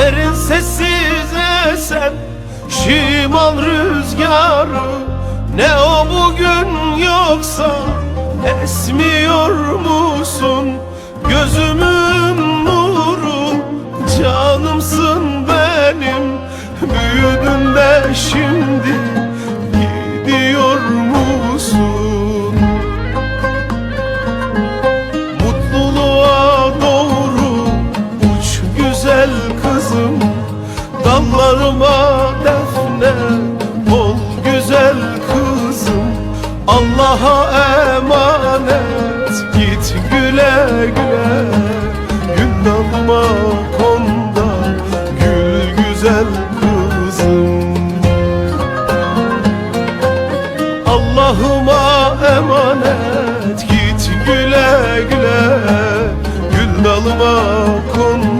Serin sessiz esen şimal rüzgarı Ne o bugün yoksa esmiyor musun? Gözümün nuru canımsın benim Büyüdüm de şimdi Damlarıma defne ol güzel kızım. Allah'a emanet. Git güle güle. Gül dalma konda gül güzel kızım. Allah'ıma emanet. Git güle güle. Gül dalma konda